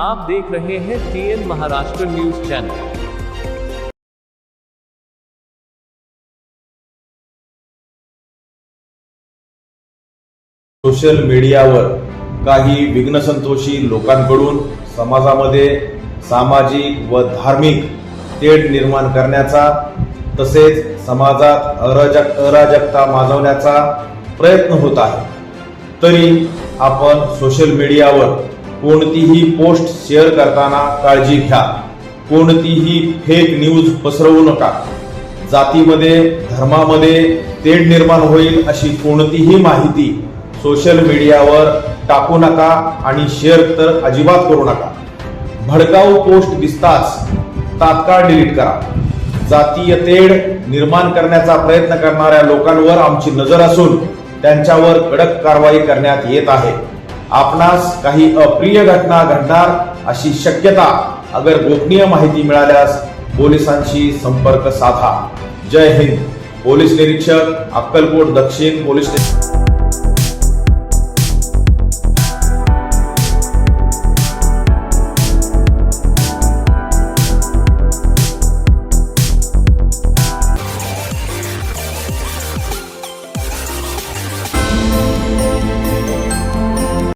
आप देख रहे हैं TN Maharashtra news channel social मीडियावर काही विघ्नसंतोषी लोकांकडून समाजामध्ये सामाजिक व धार्मिक तेढ निर्माण करण्याचा तसेच समाजात अराजक अराजकता माजवण्याचा प्रयत्न होत आहे. तरी आपण सोशल मीडियावर कोणतीही पोस्ट शेअर करताना काळजी घ्या. कोणतीही फेक न्यूज पसरवू नका. जातीमध्ये धर्मामध्ये तेढ निर्माण होईल अशी कोणतीही माहिती सोशल मीडियावर टाकू नका आणि शेअर तर अजिबात करू नका. भडकाऊ पोस्ट दिसताच तात्काळ डिलीट करा. जातीय तेढ निर्माण करण्याचा प्रयत्न करणाऱ्या लोकांवर आमची नजर असून त्यांच्यावर कडक कारवाई करण्यात येत आहे. आपणास काही अप्रिय घटना घडणार अशी शक्यता अगर गोपनीय माहिती मिळाल्यास पोलिसांशी संपर्क साधा. जय हिंद. पोलीस निरीक्षक अक्कलकोट दक्षिण पोलीस स्टेशन.